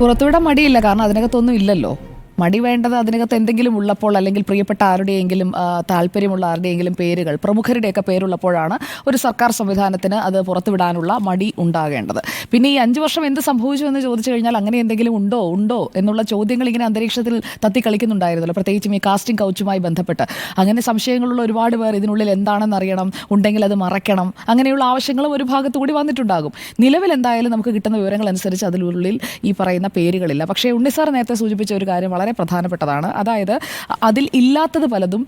പുറത്തുവിടാൻ മടിയില്ല കാരണം അതിനകത്തൊന്നും ഇല്ലല്ലോ. മടി വേണ്ടത് അതിനകത്ത് എന്തെങ്കിലും ഉള്ളപ്പോൾ അല്ലെങ്കിൽ പ്രിയപ്പെട്ട ആരുടെയെങ്കിലും താല്പര്യമുള്ള ആരുടെയെങ്കിലും പേരുകൾ പ്രമുഖരുടെയൊക്കെ പേരുള്ളപ്പോഴാണ് ഒരു സർക്കാർ സംവിധാനത്തിന് അത് പുറത്തുവിടാനുള്ള മടി ഉണ്ടാകേണ്ടത്. പിന്നെ ഈ അഞ്ച് വർഷം എന്ത് സംഭവിച്ചു എന്ന് ചോദിച്ചു കഴിഞ്ഞാൽ അങ്ങനെ എന്തെങ്കിലും ഉണ്ടോ? ഉണ്ടോ? എന്നുള്ള ചോദ്യങ്ങൾ ഇങ്ങനെ അന്തരീക്ഷത്തിൽ തത്തി കളിക്കുന്നുണ്ടായിരുന്നല്ലോ. പ്രത്യേകിച്ചും ഈ കാസ്റ്റിംഗ് കൗച്ചുമായി ബന്ധപ്പെട്ട്. അങ്ങനെ സംശയങ്ങളുള്ള ഒരുപാട് പേർ ഇതിനുള്ളിൽ എന്താണെന്ന് അറിയണം ഉണ്ടെങ്കിൽ അത് മറക്കണം അങ്ങനെയുള്ള ആവശ്യങ്ങളും ഒരു ഭാഗത്തു കൂടി വന്നിട്ടുണ്ടാകും. നിലവിൽ എന്തായാലും നമുക്ക് കിട്ടുന്ന വിവരങ്ങൾ അനുസരിച്ച് അതിനുള്ളിൽ ഈ പറയുന്ന പേരുകളില്ല. പക്ഷേ ഉണ്ണിസാർ നേരത്തെ സൂചിപ്പിച്ച ഒരു കാര്യം വളരെ പ്രധാനപ്പെട്ടതാണ്. അതായത് അതിൽ ഇല്ലാത്തത് പലതും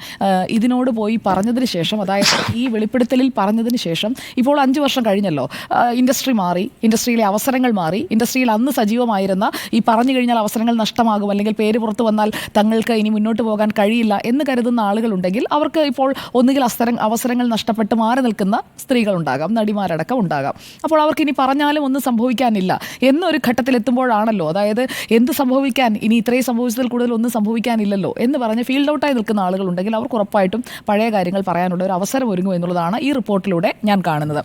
ഇതിനോട് പോയി പറഞ്ഞതിന് ശേഷം അതായത് ഈ വെളിപ്പെടുത്തലിൽ പറഞ്ഞതിന് ശേഷം ഇപ്പോൾ അഞ്ച് വർഷം കഴിഞ്ഞല്ലോ ഇൻഡസ്ട്രി മാറി ഇൻഡസ്ട്രിയിലെ അവസരങ്ങൾ മാറി. ഇൻഡസ്ട്രിയിൽ അന്ന് സജീവമായിരുന്ന ഈ പറഞ്ഞു കഴിഞ്ഞാൽ അവസരങ്ങൾ നഷ്ടമാകും അല്ലെങ്കിൽ പേര് പുറത്തു വന്നാൽ തങ്ങൾക്ക് ഇനി മുന്നോട്ട് പോകാൻ കഴിയില്ല എന്ന് കരുതുന്ന ആളുകളുണ്ടെങ്കിൽ അവർക്ക് ഇപ്പോൾ ഒന്നുകിൽ അവസരം അവസരങ്ങൾ നഷ്ടപ്പെട്ട് മാറി നിൽക്കുന്ന സ്ത്രീകളുണ്ടാകാം നടിമാരടക്കം ഉണ്ടാകാം. അപ്പോൾ അവർക്ക് ഇനി പറഞ്ഞാലും ഒന്നും സംഭവിക്കാനില്ല. എന്നൊരു ഘട്ടത്തിലെത്തുമ്പോഴാണല്ലോ അതായത് എന്ത് സംഭവിക്കാൻ ഇനി ഇത്രയും സംഭവിച്ചതിൽ കൂടുതൽ ഒന്നും സംഭവിക്കാനില്ലല്ലോ എന്ന് പറഞ്ഞ് ഫീൽഡ് ഔട്ടായി നിൽക്കുന്ന ആളുകളുണ്ടെങ്കിൽ അവർക്ക് ഉറപ്പായിട്ടും പഴയ കാര്യങ്ങൾ പറയാനുള്ള ഒരു അവസരം ഒരുങ്ങും എന്നുള്ളതാണ് ഈ റിപ്പോർട്ടിലൂടെ ഞാൻ കാണുന്നത്.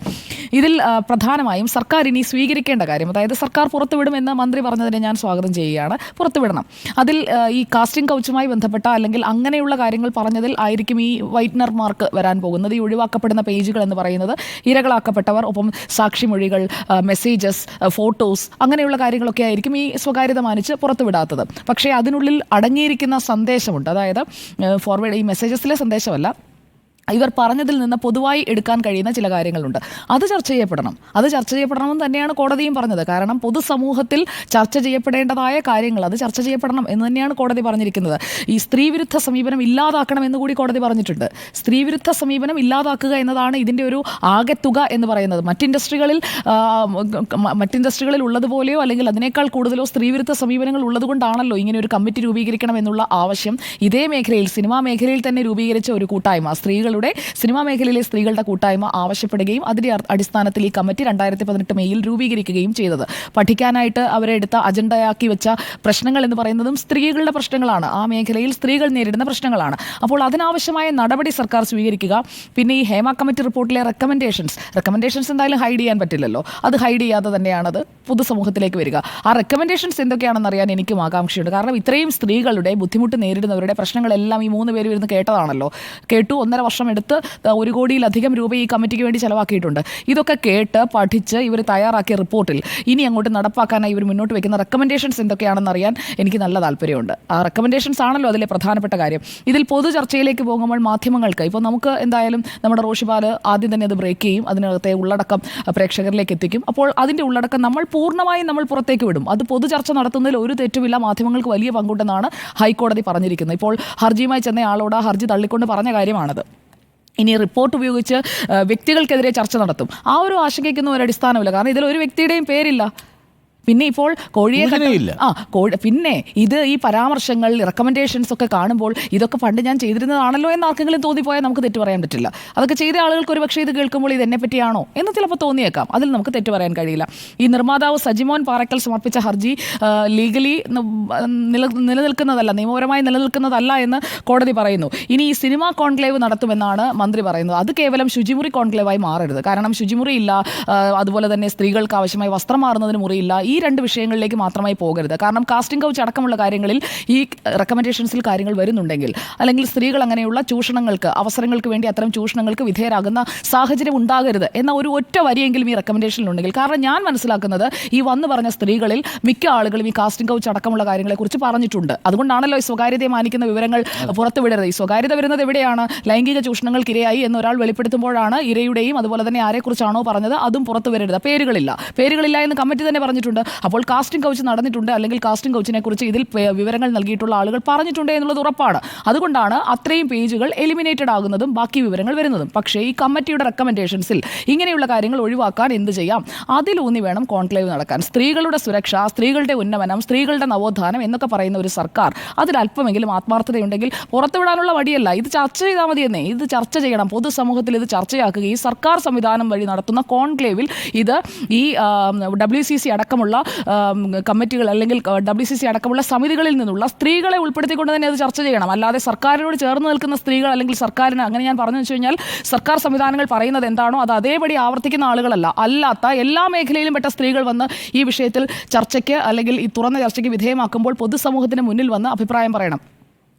ഇതിൽ പ്രധാനമായും സർക്കാർ ഇനി സ്വീകരിക്കേണ്ട കാര്യം അതായത് സർക്കാർ പുറത്തുവിടുമെന്ന് മന്ത്രി പറഞ്ഞതിനെ ഞാൻ സ്വാഗതം ചെയ്യുകയാണ്. പുറത്തുവിടണം. അതിൽ ഈ കാസ്റ്റിംഗ് കൗച്ചുമായി ബന്ധപ്പെട്ട അല്ലെങ്കിൽ അങ്ങനെയുള്ള കാര്യങ്ങൾ പറഞ്ഞതിൽ ആയിരിക്കും ഈ വൈറ്റ്നർമാർക്ക് വരാൻ പോകുന്നത്. ഈ ഒഴിവാക്കപ്പെടുന്ന പേജുകൾ എന്ന് പറയുന്നത് ഇരകളാക്കപ്പെട്ടവർ ഒപ്പം സാക്ഷിമൊഴികൾ മെസ്സേജസ് ഫോട്ടോസ് അങ്ങനെയുള്ള കാര്യങ്ങളൊക്കെ ആയിരിക്കും ഈ സ്വകാര്യത മാനിച്ച് പുറത്തുവിടാത്തത്. പക്ഷേ അതിനുള്ളിൽ അടങ്ങിയിരിക്കുന്ന സന്ദേശമുണ്ട്. അതായത് ഫോർവേഡ് ഈ മെസ്സേജസിലെ സന്ദേശമല്ല ഇവർ പറഞ്ഞതിൽ നിന്ന് പൊതുവായി എടുക്കാൻ കഴിയുന്ന ചില കാര്യങ്ങളുണ്ട്. അത് ചർച്ച ചെയ്യപ്പെടണം. അത് ചർച്ച ചെയ്യപ്പെടണമെന്ന് തന്നെയാണ് കോടതിയും പറഞ്ഞത്. കാരണം പൊതുസമൂഹത്തിൽ ചർച്ച ചെയ്യപ്പെടേണ്ടതായ കാര്യങ്ങൾ അത് ചർച്ച ചെയ്യപ്പെടണം എന്ന് തന്നെയാണ് കോടതി പറഞ്ഞിരിക്കുന്നത്. ഈ സ്ത്രീവിരുദ്ധ സമീപനം ഇല്ലാതാക്കണം എന്ന് കൂടി കോടതി പറഞ്ഞിട്ടുണ്ട്. സ്ത്രീവിരുദ്ധ സമീപനം ഇല്ലാതാക്കുക എന്നതാണ് ഇതിന്റെ ഒരു ആകെത്തുക എന്ന് പറയുന്നത്. മറ്റ് ഇൻഡസ്ട്രികളിൽ മറ്റ് ഇൻഡസ്ട്രികളിൽ ഉള്ളതുപോലെയോ അല്ലെങ്കിൽ അതിനേക്കാൾ കൂടുതലോ സ്ത്രീവിരുദ്ധ സമീപനങ്ങൾ ഉള്ളതുകൊണ്ടാണല്ലോ ഇങ്ങനെ ഒരു കമ്മിറ്റി രൂപീകരിക്കണം എന്നുള്ള ആവശ്യം. ഇതേ മേഖലയിൽ സിനിമാ മേഖലയിൽ തന്നെ രൂപീകരിച്ച ഒരു കൂട്ടായ്മ. സ്ത്രീകളുടെ സിനിമാ മേഖലയിലെ സ്ത്രീകളുടെ കൂട്ടായ്മ ആവശ്യപ്പെടുകയും അതിന്റെ അടിസ്ഥാനത്തിൽ ഈ കമ്മിറ്റി രണ്ടായിരത്തി പതിനെട്ട് മെയ്യിൽ രൂപീകരിക്കുകയും ചെയ്തത്. പഠിക്കാനായിട്ട് അവരെ എടുത്ത അജണ്ടയാക്കി വെച്ച പ്രശ്നങ്ങൾ എന്ന് പറയുന്നതും സ്ത്രീകളുടെ പ്രശ്നങ്ങളാണ്. ആ മേഖലയിൽ സ്ത്രീകൾ നേരിടുന്ന പ്രശ്നങ്ങളാണ്. അപ്പോൾ അതിനാവശ്യമായ നടപടി സർക്കാർ സ്വീകരിക്കുക. പിന്നെ ഈ ഹേമ കമ്മിറ്റി റിപ്പോർട്ടിലെ റെക്കമെൻഡേഷൻസ് റെക്കമെൻഡേഷൻസ് എന്തായാലും ഹൈഡ് ചെയ്യാൻ പറ്റില്ലല്ലോ. അത് ഹൈഡ് ചെയ്യാതെ തന്നെയാണത് പൊതുസമൂഹത്തിലേക്ക് വരിക. ആ റെക്കമെൻഡേഷൻസ് എന്തൊക്കെയാണെന്ന് അറിയാൻ എനിക്കും ആകാംക്ഷയുണ്ട്. കാരണം ഇത്രയും സ്ത്രീകളുടെ ബുദ്ധിമുട്ട് നേരിടുന്നവരുടെ പ്രശ്നങ്ങളെല്ലാം ഈ മൂന്ന് പേര് ഇരുന്ന് കേട്ടതാണല്ലോ. കേട്ടു. ഒന്നര വർഷം എടുത്ത് ദാ ഒരു കോടിയിലധികം രൂപ ഈ കമ്മിറ്റിക്ക് വേണ്ടി ചെലവാക്കിയിട്ടുണ്ട്. ഇതൊക്കെ കേട്ട് പഠിച്ച് ഇവർ തയ്യാറാക്കിയ റിപ്പോർട്ടിൽ ഇനി അങ്ങോട്ട് നടപ്പാക്കാനായി ഇവർ മുന്നോട്ട് വെക്കുന്ന റെക്കമെൻഡേഷൻസ് എന്തൊക്കെയാണെന്ന് അറിയാൻ എനിക്ക് നല്ല താല്പര്യമുണ്ട്. ആ റെക്കമെൻഡേഷൻസ് ആണല്ലോ അതിലെ പ്രധാനപ്പെട്ട കാര്യം. ഇതിൽ പൊതു ചർച്ചയിലേക്ക് പോകുമ്പോൾ മാധ്യമങ്ങൾക്ക് ഇപ്പോൾ നമുക്ക് എന്തായാലും നമ്മുടെ റോഷിപാൽ ആദ്യം തന്നെ അത് ബ്രേക്ക് ചെയ്യും അതിനകത്തെ ഉള്ളടക്കം പ്രേക്ഷകരിലേക്ക് എത്തിക്കും. അപ്പോൾ അതിന്റെ ഉള്ളടക്കം നമ്മൾ പൂർണമായും നമ്മൾ പുറത്തേക്ക് വിടും. അത് പൊതു ചർച്ച നടത്തുന്നതിൽ ഒരു തെറ്റുമില്ല മാധ്യമങ്ങൾക്ക് വലിയ പങ്കുണ്ടെന്നാണ് ഹൈക്കോടതി പറഞ്ഞിരിക്കുന്നത്. ഇപ്പോൾ ഹർജിയുമായി ചെന്ന ആളോട് ഹർജി തള്ളിക്കൊണ്ട് പറഞ്ഞ കാര്യമാണത്. ഇനി റിപ്പോർട്ട് ഉപയോഗിച്ച് വ്യക്തികൾക്കെതിരെ ചർച്ച നടത്തും. ആ ഒരു ആശങ്കയ്ക്കൊന്നും ഒരു അടിസ്ഥാനമില്ല. കാരണം ഇതിൽ ഒരു വ്യക്തിയുടെയും പേരില്ല. പിന്നെ ഇപ്പോൾ കോഴിയെ കണ്ട- ആ കോഴി പിന്നെ ഇത് ഈ പരാമർശങ്ങൾ റെക്കമെൻഡേഷൻസ് ഒക്കെ കാണുമ്പോൾ ഇതൊക്കെ പണ്ട് ഞാൻ ചെയ്തിരുന്നതാണല്ലോ എന്ന് ആർക്കെങ്കിലും തോന്നിപ്പോയാൽ നമുക്ക് തെറ്റ് പറയാൻ പറ്റില്ല. അതൊക്കെ ചെയ്ത ആളുകൾക്ക് ഒരു പക്ഷേ ഇത് കേൾക്കുമ്പോൾ ഇത് എന്നെ പറ്റിയാണോ എന്ന് ചിലപ്പോൾ തോന്നിയേക്കാം. അതിൽ നമുക്ക് തെറ്റ് പറയാൻ കഴിയില്ല. ഈ നിർമ്മാതാവ് സജിമോൻ പാറക്കൽ സമർപ്പിച്ച ഹർജി ലീഗലി നില നിലനിൽക്കുന്നതല്ല നിയമപരമായി നിലനിൽക്കുന്നതല്ല എന്ന് കോടതി പറയുന്നു. ഇനി ഈ സിനിമാ കോൺക്ലേവ് നടത്തുമെന്നാണ് മന്ത്രി പറയുന്നത്. അത് കേവലം ശുചിമുറി കോൺക്ലേവായി മാറരുത്. കാരണം ശുചിമുറി ഇല്ല ആ, അതുപോലെ തന്നെ സ്ത്രീകൾക്ക് ആവശ്യമായി വസ്ത്രം മാറുന്നതിന് മുറിയില്ല ഈ രണ്ട് വിഷയങ്ങളിലേക്ക് മാത്രമായി പോകരുത്. കാരണം കാസ്റ്റിംഗ് കൗച്ച് അടക്കമുള്ള കാര്യങ്ങളിൽ ഈ റെക്കമെൻഡേഷൻസിൽ കാര്യങ്ങൾ വരുന്നുണ്ടെങ്കിൽ അല്ലെങ്കിൽ സ്ത്രീകൾ അങ്ങനെയുള്ള ചൂഷണങ്ങൾക്ക് അവസരങ്ങൾക്ക് വേണ്ടി അത്തരം ചൂഷണങ്ങൾക്ക് വിധേയരാകുന്ന സാഹചര്യം ഉണ്ടാകരുത് എന്ന ഒരു ഒറ്റ വരിയെങ്കിലും ഈ റെക്കമെൻഡേഷനിലുണ്ടെങ്കിൽ കാരണം ഞാൻ മനസ്സിലാക്കുന്നത് ഈ വന്നു പറഞ്ഞ സ്ത്രീകളിൽ മിക്ക ആളുകളും ഈ കാസ്റ്റിംഗ് കൗച്ച് അടക്കമുള്ള കാര്യങ്ങളെക്കുറിച്ച് പറഞ്ഞിട്ടുണ്ട്. അതുകൊണ്ടാണല്ലോ ഈ സ്വകാര്യതയെ മാനിക്കുന്ന വിവരങ്ങൾ പുറത്തുവിടരുത്. ഈ സ്വകാര്യത വരുന്നത് എവിടെയാണ്? ലൈംഗിക ചൂഷണങ്ങൾക്ക് ഇരയായി എന്നൊരാൾ വെളിപ്പെടുത്തുമ്പോഴാണ് ഇരയുടെയും അതുപോലെ തന്നെ ആരെക്കുറിച്ചാണോ പറഞ്ഞത് അതും പുറത്തു വരരുത് പേരുകളില്ല. പേരുകളില്ല എന്ന് കമ്മിറ്റി തന്നെ പറഞ്ഞിട്ടുണ്ട്. അപ്പോൾ കാസ്റ്റിംഗ് കൗച്ച് നടന്നിട്ടുണ്ട്. അല്ലെങ്കിൽ കാസ്റ്റിംഗ് കൗച്ചിനെ കുറിച്ച് ഇതിൽ വിവരങ്ങൾ നൽകിയിട്ടുള്ള ആളുകൾ പറഞ്ഞിട്ടുണ്ട് എന്നുള്ളത് ഉറപ്പാണ്. അതുകൊണ്ടാണ് അത്രയും പേജുകൾ എലിമിനേറ്റഡ് ആകുന്നതും ബാക്കി വിവരങ്ങൾ വരുന്നതും. പക്ഷേ ഈ കമ്മിറ്റിയുടെ റെക്കമെൻഡേഷൻസിൽ ഇങ്ങനെയുള്ള കാര്യങ്ങൾ ഒഴിവാക്കാൻ എന്ത് ചെയ്യാം? അതിലൂന്നി വേണം കോൺക്ലേവ് നടക്കാൻ. സ്ത്രീകളുടെ സുരക്ഷ സ്ത്രീകളുടെ ഉന്നമനം സ്ത്രീകളുടെ നവോത്ഥാനം എന്നൊക്കെ പറയുന്ന ഒരു സർക്കാർ അതിൽ അല്പമെങ്കിലും ആത്മാർത്ഥതയുണ്ടെങ്കിൽ പുറത്തുവിടാനുള്ള വഴിയല്ല. ഇത് ചർച്ച ചെയ്താൽ മതിയെന്നേ. ഇത് ചർച്ച ചെയ്യണം. പൊതുസമൂഹത്തിൽ ഇത് ചർച്ചയാക്കുകയും സർക്കാർ സംവിധാനം വഴി നടത്തുന്ന കോൺക്ലേവിൽ ഇത് ഈ ഡബ്ല്യു സി സി അടക്കമുള്ള അടക്കമുള്ള കമ്മിറ്റികൾ അല്ലെങ്കിൽ ഡബ്ല്യു സി സി അടക്കമുള്ള സമിതികളിൽ നിന്നുള്ള സ്ത്രീകളെ ഉൾപ്പെടുത്തിക്കൊണ്ട് തന്നെ അത് ചർച്ച ചെയ്യണം. അല്ലാതെ സർക്കാരിനോട് ചേർന്ന് നിൽക്കുന്ന സ്ത്രീകൾ അല്ലെങ്കിൽ സർക്കാരിന് അങ്ങനെ ഞാൻ പറഞ്ഞു വെച്ച് കഴിഞ്ഞാൽ സർക്കാർ സംവിധാനങ്ങൾ പറയുന്നത് എന്താണോ അത് അതേപടി ആവർത്തിക്കുന്ന ആളുകളല്ല. അല്ലാത്ത എല്ലാ മേഖലയിലും പെട്ട സ്ത്രീകൾ വന്ന് ഈ വിഷയത്തിൽ ചർച്ചയ്ക്ക് അല്ലെങ്കിൽ ഈ തുറന്ന ചർച്ചയ്ക്ക് വിധേയമാക്കുമ്പോൾ പൊതുസമൂഹത്തിന് മുന്നിൽ വന്ന് അഭിപ്രായം പറയണം.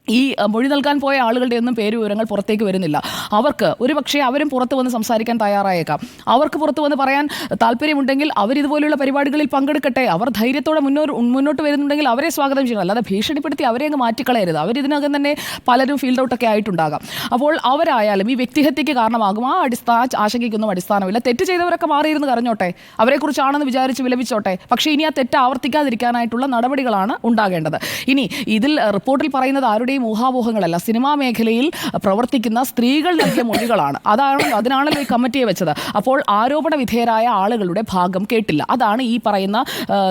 ഈ മൊഴി നൽകാൻ പോയ ആളുകളുടെ ഒന്നും പേര് വിവരങ്ങൾ പുറത്തേക്ക് വരുന്നില്ല. അവർക്ക് ഒരു പക്ഷേ അവരും പുറത്ത് വന്ന് സംസാരിക്കാൻ തയ്യാറായേക്കാം. അവർക്ക് പുറത്ത് വന്ന് പറയാൻ താല്പര്യമുണ്ടെങ്കിൽ അവർ ഇതുപോലെയുള്ള പരിപാടികളിൽ പങ്കെടുക്കട്ടെ. അവർ ധൈര്യത്തോടെ മുന്നോട്ട് മുന്നോട്ട് വരുന്നുണ്ടെങ്കിൽ അവരെ സ്വാഗതം ചെയ്യണം അല്ലാതെ ഭീഷണിപ്പെടുത്തി അവരെ അങ്ങ് മാറ്റിക്കളയരുത്. അവരിതിനകം തന്നെ പലരും ഫീൽഡ് ഔട്ടൊക്കെ ആയിട്ടുണ്ടാകാം. അപ്പോൾ അവരായാലും ഈ വ്യക്തിഹത്യക്ക് കാരണമാകും. ആ അടിസ്ഥാന ആശങ്കയ്ക്കൊന്നും അടിസ്ഥാനമില്ല. തെറ്റ് ചെയ്തവരൊക്കെ മാറിയിരുന്ന് കരഞ്ഞോട്ടെ. അവരെക്കുറിച്ചാണെന്ന് വിചാരിച്ച് വിലപിച്ചോട്ടെ. പക്ഷേ ഇനി ആ തെറ്റ് ആവർത്തിക്കാതിരിക്കാനായിട്ടുള്ള നടപടികളാണ് ഉണ്ടാകേണ്ടത്. ഇനി ഇതിൽ റിപ്പോർട്ടിൽ പറയുന്നത് ആരുടെയും ഊഹാപോഹങ്ങളല്ല. സിനിമാ മേഖലയിൽ പ്രവർത്തിക്കുന്ന സ്ത്രീകൾ നൽകിയ മൊഴികളാണ്. അതാണ് അതിനാണല്ലോ ഈ കമ്മിറ്റിയെ വെച്ചത്. അപ്പോൾ ആരോപണ വിധേയരായ ആളുകളുടെ ഭാഗം കേട്ടില്ല. അതാണ് ഈ പറയുന്ന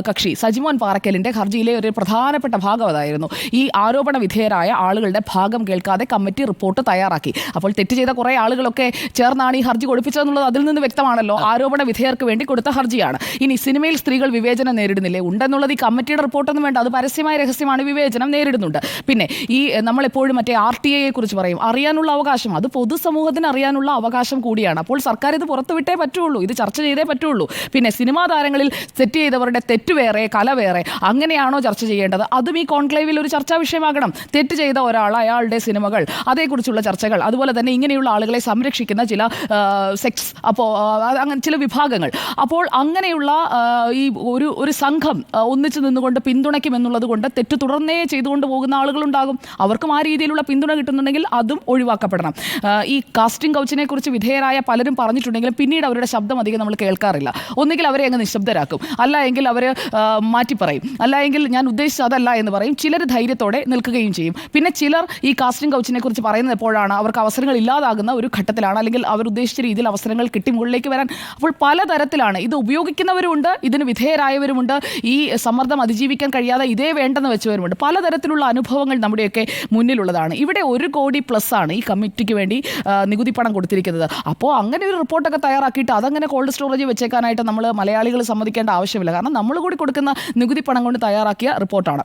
കക്ഷി. സജിമോൻ പാറക്കലിന്റെ ഹർജിയിലെ ഒരു പ്രധാനപ്പെട്ട ഭാഗം അതായിരുന്നു. ഈ ആരോപണ വിധേയരായ ആളുകളുടെ ഭാഗം കേൾക്കാതെ കമ്മിറ്റി റിപ്പോർട്ട് തയ്യാറാക്കി. അപ്പോൾ തെറ്റ് ചെയ്ത കുറേ ആളുകളൊക്കെ ചേർന്നാണ് ഈ ഹർജി കൊടുപ്പിച്ചതെന്നുള്ളത് അതിൽ നിന്ന് വ്യക്തമാണല്ലോ. ആരോപണ വിധേയർക്ക് വേണ്ടി കൊടുത്ത ഹർജിയാണ്. ഇനി സിനിമയിൽ സ്ത്രീകൾ വിവേചനം നേരിടുന്നില്ലേ? ഉണ്ടെന്നുള്ളത് ഈ കമ്മിറ്റിയുടെ റിപ്പോർട്ടൊന്നും വേണ്ട. അത് പരസ്യമായ രഹസ്യമാണ്. വിവേചനം നേരിടുന്നുണ്ട്. പിന്നെ ഈ നമ്മളെപ്പോഴും മറ്റേ ആർ ടി ഐയെ കുറിച്ച് പറയും. അറിയാനുള്ള അവകാശം. അത് പൊതുസമൂഹത്തിന് അറിയാനുള്ള അവകാശം കൂടിയാണ്. അപ്പോൾ സർക്കാർ ഇത് പുറത്തുവിട്ടേ പറ്റുള്ളൂ. ഇത് ചർച്ച ചെയ്തേ പറ്റുള്ളൂ. പിന്നെ സിനിമാ താരങ്ങളിൽ സെറ്റ് ചെയ്തവരുടെ തെറ്റ് വേറെ കല വേറെ. അങ്ങനെയാണോ ചർച്ച ചെയ്യേണ്ടത്? അതും ഈ കോൺക്ലേവിൽ ഒരു ചർച്ചാ വിഷയമാകണം. തെറ്റ് ചെയ്ത ഒരാൾ അയാളുടെ സിനിമകൾ അതേക്കുറിച്ചുള്ള ചർച്ചകൾ അതുപോലെ തന്നെ ഇങ്ങനെയുള്ള ആളുകളെ സംരക്ഷിക്കുന്ന ചില സെക്സ് അപ്പോൾ അങ്ങനെ ചില വിഭാഗങ്ങൾ. അപ്പോൾ അങ്ങനെയുള്ള ഈ ഒരു ഒരു സംഘം ഒന്നിച്ചു നിന്നുകൊണ്ട് പിന്തുണയ്ക്കുമെന്നുള്ളത് കൊണ്ട് തെറ്റ് തുടർന്നേ ചെയ്തുകൊണ്ട് പോകുന്ന ആളുകളുണ്ടാകും. അവർക്കും ആ രീതിയിലുള്ള പിന്തുണ കിട്ടുന്നുണ്ടെങ്കിൽ അതും ഒഴിവാക്കപ്പെടണം. ഈ കാസ്റ്റിംഗ് കൗച്ചിനെ കുറിച്ച് വിധേയരായ പലരും പറഞ്ഞിട്ടുണ്ടെങ്കിലും പിന്നീട് അവരുടെ ശബ്ദം അധികം നമ്മൾ കേൾക്കാറില്ല. ഒന്നുകിൽ അവരെ അങ്ങ് നിശബ്ദരാക്കും. അല്ല എങ്കിൽ അവർ മാറ്റി പറയും. അല്ല എങ്കിൽ ഞാൻ ഉദ്ദേശിച്ചത് അതല്ല എന്ന് പറയും. ചിലർ ധൈര്യത്തോടെ നിൽക്കുകയും ചെയ്യും. പിന്നെ ചിലർ ഈ കാസ്റ്റിംഗ് കൗച്ചിനെ കുറിച്ച് പറയുന്നത് എപ്പോഴാണ്? അവർക്ക് അവസരങ്ങൾ ഇല്ലാതാകുന്ന ഒരു ഘട്ടത്തിലാണ്. അല്ലെങ്കിൽ അവർ ഉദ്ദേശിച്ച രീതിയിൽ അവസരങ്ങൾ കിട്ടി മുകളിലേക്ക് വരാൻ. അപ്പോൾ പലതരത്തിലാണ്. ഇത് ഉപയോഗിക്കുന്നവരുമുണ്ട് ഇതിന് വിധേയരായവരുമുണ്ട്. ഈ സമ്മർദ്ദം അതിജീവിക്കാൻ കഴിയാതെ ഇതേ വേണ്ടെന്ന് വെച്ചവരുമുണ്ട്. പലതരത്തിലുള്ള അനുഭവങ്ങൾ നമ്മുടെയൊക്കെ മുന്നിലുള്ളതാണ്. ഇവിടെ ഒരു കോടി പ്ലസ് ആണ് ഈ കമ്മിറ്റിക്ക് വേണ്ടി നികുതി പണം കൊടുത്തിരിക്കുന്നത്. അപ്പോൾ അങ്ങനെ ഒരു റിപ്പോർട്ടൊക്കെ തയ്യാറാക്കിയിട്ട് അതങ്ങനെ കോൾഡ് സ്റ്റോറേജ് വെച്ചേക്കാനായിട്ട് നമ്മൾ മലയാളികൾ സമ്മതിക്കേണ്ട ആവശ്യമില്ല. കാരണം നമ്മൾ കൂടി കൊടുക്കുന്ന നികുതി പണം കൊണ്ട് തയ്യാറാക്കിയ റിപ്പോർട്ടാണ്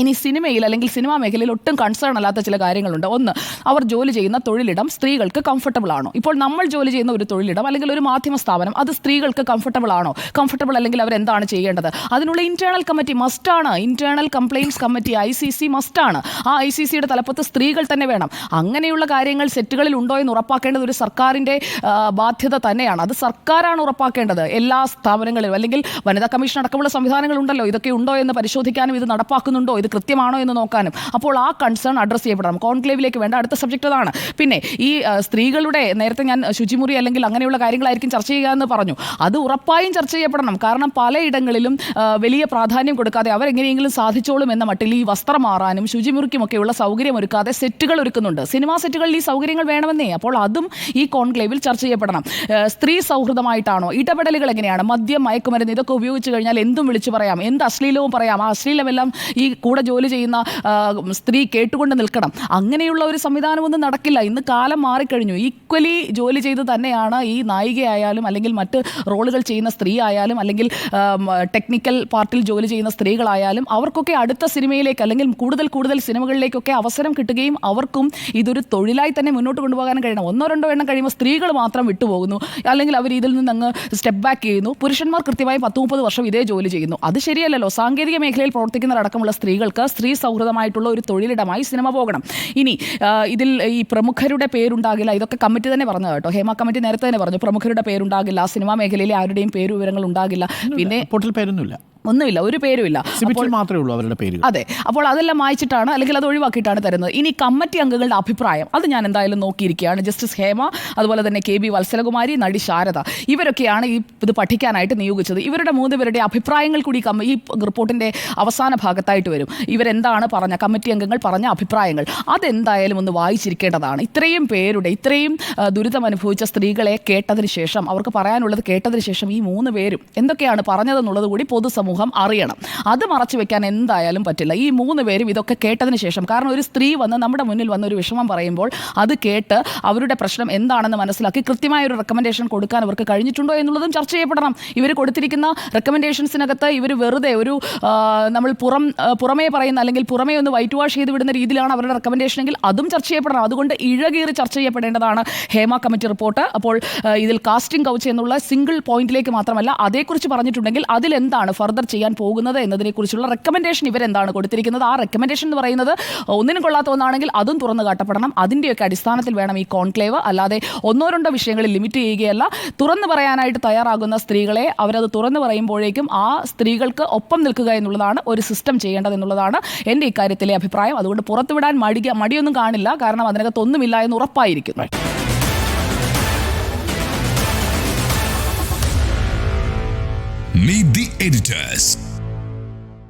ഇനി സിനിമയിൽ അല്ലെങ്കിൽ സിനിമാ മേഖലയിൽ ഒട്ടും കൺസേൺ അല്ലാത്ത ചില കാര്യങ്ങളുണ്ട്. ഒന്ന് അവർ ജോലി ചെയ്യുന്ന തൊഴിലിടം സ്ത്രീകൾക്ക് കംഫർട്ടബിൾ ആണോ? ഇപ്പോൾ നമ്മൾ ജോലി ചെയ്യുന്ന ഒരു തൊഴിലിടം അല്ലെങ്കിൽ ഒരു മാധ്യമ സ്ഥാപനം അത് സ്ത്രീകൾക്ക് കംഫർട്ടബിൾ ആണോ? കംഫർട്ടബിൾ അല്ലെങ്കിൽ അവർ എന്താണ് ചെയ്യേണ്ടത്? അതിനുള്ള ഇന്റേണൽ കമ്മിറ്റി മസ്റ്റാണ് internal compliance committee I C C മസ്റ്റാണ് ആ ഐ സി സിയുടെ തലപ്പത്ത് സ്ത്രീകൾ തന്നെ വേണം. അങ്ങനെയുള്ള കാര്യങ്ങൾ സെറ്റുകളിൽ ഉണ്ടോ എന്ന് ഉറപ്പാക്കേണ്ടത് ഒരു സർക്കാരിന്റെ ബാധ്യത തന്നെയാണ്. അത് സർക്കാരാണ് ഉറപ്പാക്കേണ്ടത്. എല്ലാ സ്ഥാപനങ്ങളിലും അല്ലെങ്കിൽ വനിതാ കമ്മീഷൻ അടക്കമുള്ള സംവിധാനങ്ങൾ ഉണ്ടല്ലോ. ഇതൊക്കെ ഉണ്ടോ എന്ന് പരിശോധിക്കാനും ഇത് നടപ്പാക്കുന്നുണ്ടോ? ഇത് കൃത്യമാണോ എന്ന് നോക്കാനും അപ്പോൾ ആ കൺസേൺ അഡ്രസ്സ് ചെയ്യപ്പെടണം. കോൺക്ലേവിലേക്ക് വേണ്ട അടുത്ത സബ്ജക്റ്റ് അതാണ്. പിന്നെ ഈ സ്ത്രീകളുടെ നേരത്തെ ഞാൻ ശുചിമുറി അല്ലെങ്കിൽ അങ്ങനെയുള്ള കാര്യങ്ങളായിരിക്കും ചർച്ച ചെയ്യുക എന്ന് പറഞ്ഞു. അത് ഉറപ്പായും ചർച്ച ചെയ്യപ്പെടണം. കാരണം പലയിടങ്ങളിലും വലിയ പ്രാധാന്യം കൊടുക്കാതെ അവരെങ്ങനെയെങ്കിലും സാധിച്ചോളും എന്ന മട്ടിൽ ഈ വസ്ത്രം മാറാനും ശുചിമുറിക്കുമൊക്കെയുള്ള സൗകര്യം ഒരുക്കാതെ സെറ്റുകൾ ഒരുക്കുന്നുണ്ട്. സിനിമാ സെറ്റുകളിൽ ഈ സൗകര്യങ്ങൾ വേണമെന്നേ. അപ്പോൾ അതും ഈ കോൺക്ലേവിൽ ചർച്ച ചെയ്യപ്പെടണം. സ്ത്രീ സൗഹൃദമായിട്ടാണോ? ഇടപെടലുകൾ എങ്ങനെയാണ്? മദ്യം മയക്കുമരുന്ന് ഇതൊക്കെ ഉപയോഗിച്ച് കഴിഞ്ഞാൽ എന്തും വിളിച്ചു പറയാം. എന്ത് അശ്ലീലവും പറയാം. ആ അശ്ലീലമെല്ലാം ഈ കൂടെ ജോലി ചെയ്യുന്ന സ്ത്രീ കേട്ടുകൊണ്ട് നിൽക്കണം. അങ്ങനെയുള്ള ഒരു സംവിധാനമൊന്നും നടക്കില്ല. ഇന്ന് കാലം മാറിക്കഴിഞ്ഞു. ഈക്വലി ജോലി ചെയ്ത് തന്നെയാണ് ഈ നായികയായാലും അല്ലെങ്കിൽ മറ്റ് റോളുകൾ ചെയ്യുന്ന സ്ത്രീ ആയാലും അല്ലെങ്കിൽ ടെക്നിക്കൽ പാർട്ടിൽ ജോലി ചെയ്യുന്ന സ്ത്രീകളായാലും അവർക്കൊക്കെ അടുത്ത സിനിമയിലേക്ക് അല്ലെങ്കിൽ കൂടുതൽ കൂടുതൽ സിനിമകളിലേക്കൊക്കെ അവസരം കിട്ടുകയും അവർക്കും ഇതൊരു തൊഴിലായി തന്നെ മുന്നോട്ട് കൊണ്ടുപോകാനും കഴിയണം. ഒന്നോ രണ്ടോ എണ്ണം കഴിയുമ്പോൾ സ്ത്രീകൾ മാത്രം വിട്ടുപോകുന്നു. അല്ലെങ്കിൽ അവർ ഇതിൽ നിന്ന് അങ്ങ് സ്റ്റെപ്പ് ബാക്ക് ചെയ്യുന്നു. പുരുഷന്മാർ കൃത്യമായി പത്ത് മുപ്പത് വർഷം ഇതേ ജോലി ചെയ്യുന്നു. അത് ശരിയല്ലല്ലോ. സാങ്കേതിക മേഖലയിൽ പ്രവർത്തിക്കുന്നവരടക്കമുള്ള സ്ത്രീകൾക്ക് സ്ത്രീ സൗഹൃദമായിട്ടുള്ള ഒരു തൊഴിലിടമായി സിനിമ പോകണം. ഇനി ഇതിൽ ഈ പ്രമുഖരുടെ പേരുണ്ടാകില്ല. ഇതൊക്കെ കമ്മിറ്റി തന്നെ പറഞ്ഞു കേട്ടോ. ഹേമ കമ്മിറ്റി നേരത്തെ തന്നെ പറഞ്ഞു. പ്രമുഖരുടെ പേരുണ്ടാകില്ല. സിനിമാ മേഖലയിലെ ആരുടെയും പേര് വിവരങ്ങൾ ഉണ്ടാകില്ല പിന്നെ റിപ്പോർട്ടിൽ പേരൊന്നുമില്ല. ഒന്നുമില്ല ഒരു പേരുമില്ല. മാത്രമേ ഉള്ളൂ അവരുടെ പേര്. അതെ അപ്പോൾ അതെല്ലാം വായിച്ചിട്ടാണ് അല്ലെങ്കിൽ അത് ഒഴിവാക്കിയിട്ടാണ് തരുന്നത്. ഇനി കമ്മിറ്റി അംഗങ്ങളുടെ അഭിപ്രായം. അത് ഞാൻ എന്തായാലും നോക്കിയിരിക്കുകയാണ്. ജസ്റ്റിസ് ഹേമ അതുപോലെ തന്നെ കെ ബി വത്സലകുമാരി നടി ശാരദ ഇവരൊക്കെയാണ് ഈ ഇത് പഠിക്കാനായിട്ട് നിയോഗിച്ചത്. ഇവരുടെ മൂന്ന് പേരുടെ അഭിപ്രായങ്ങൾ കൂടി കമ്മ- ഈ റിപ്പോർട്ടിന്റെ അവസാന ഭാഗത്തായിട്ട് വരും. ഇവരെന്താണ് പറഞ്ഞ കമ്മിറ്റി അംഗങ്ങൾ പറഞ്ഞ അഭിപ്രായങ്ങൾ. അതെന്തായാലും ഒന്ന് വായിച്ചിരിക്കേണ്ടതാണ്. ഇത്രയും പേരുടെ ഇത്രയും ദുരിതം അനുഭവിച്ച സ്ത്രീകളെ കേട്ടതിന് ശേഷം അവർക്ക് പറയാനുള്ളത് കേട്ടതിന് ശേഷം ഈ മൂന്ന് പേരും എന്തൊക്കെയാണ് പറഞ്ഞതെന്നുള്ളത് കൂടി പൊതുസമൂഹം സമൂഹം അറിയണം. അത് മറച്ചു വെക്കാൻ എന്തായാലും പറ്റില്ല. ഈ മൂന്ന് പേരും ഇതൊക്കെ കേട്ടതിന് ശേഷം കാരണം ഒരു സ്ത്രീ വന്ന് നമ്മുടെ മുന്നിൽ വന്ന് ഒരു വിഷമം പറയുമ്പോൾ അത് കേട്ട് അവരുടെ പ്രശ്നം എന്താണെന്ന് മനസ്സിലാക്കി കൃത്യമായ ഒരു റെക്കമെൻഡേഷൻ കൊടുക്കാൻ അവർക്ക് കഴിഞ്ഞിട്ടുണ്ടോ എന്നുള്ളതും ചർച്ച ചെയ്യപ്പെടണം. ഇവർ കൊടുത്തിരിക്കുന്ന റെക്കമെൻഡേഷൻസിനകത്ത് ഇവർ വെറുതെ ഒരു നമ്മൾ പുറം പുറമേ പറയുന്ന അല്ലെങ്കിൽ പുറമേ ഒന്ന് വൈറ്റ് വാഷ് ചെയ്ത് വിടുന്ന രീതിയിലാണ് അവരുടെ റെക്കമെൻഡേഷൻ എങ്കിൽ അതും ചർച്ച ചെയ്യപ്പെടണം. അതുകൊണ്ട് ഇഴകീറി ചർച്ച ചെയ്യപ്പെടേണ്ടതാണ് ഹേമ കമ്മിറ്റി റിപ്പോർട്ട്. അപ്പോൾ ഇതിൽ കാസ്റ്റിംഗ് കൗച്ച് എന്നുള്ള സിംഗിൾ പോയിന്റിലേക്ക് മാത്രമല്ല അതേക്കുറിച്ച് പറഞ്ഞിട്ടുണ്ടെങ്കിൽ അതിലെന്താണ് ഫർദർ ചെയ്യാൻ പോകുന്നത് എന്നതിനെക്കുറിച്ചുള്ള റെക്കമെൻഡേഷൻ ഇവരെന്താണ് കൊടുത്തിരിക്കുന്നത്? ആ റെക്കമെൻഡേഷൻ എന്ന് പറയുന്നത് ഒന്നിനും കൊള്ളാത്ത ഒന്നാണെങ്കിൽ അതും തുറന്നു കാട്ടപ്പെടണം. അതിന്റെയൊക്കെ അടിസ്ഥാനത്തിൽ വേണം ഈ കോൺക്ലേവ്. അല്ലാതെ ഒന്നോ രണ്ടോ വിഷയങ്ങളിൽ ലിമിറ്റ് ചെയ്യുകയല്ല. തുറന്നു പറയാനായിട്ട് തയ്യാറാകുന്ന സ്ത്രീകളെ അവരത് തുറന്നു പറയുമ്പോഴേക്കും ആ സ്ത്രീകൾക്ക് ഒപ്പം നിൽക്കുക എന്നുള്ളതാണ് ഒരു സിസ്റ്റം ചെയ്യേണ്ടത് എന്നുള്ളതാണ് എന്റെ ഇക്കാര്യത്തിലെ അഭിപ്രായം. അതുകൊണ്ട് പുറത്തുവിടാൻ മടിക മടിയൊന്നും കാണില്ല. കാരണം അതിനകത്തൊന്നുമില്ല എന്ന് ഉറപ്പായിരിക്കുന്നു. Meet the editors.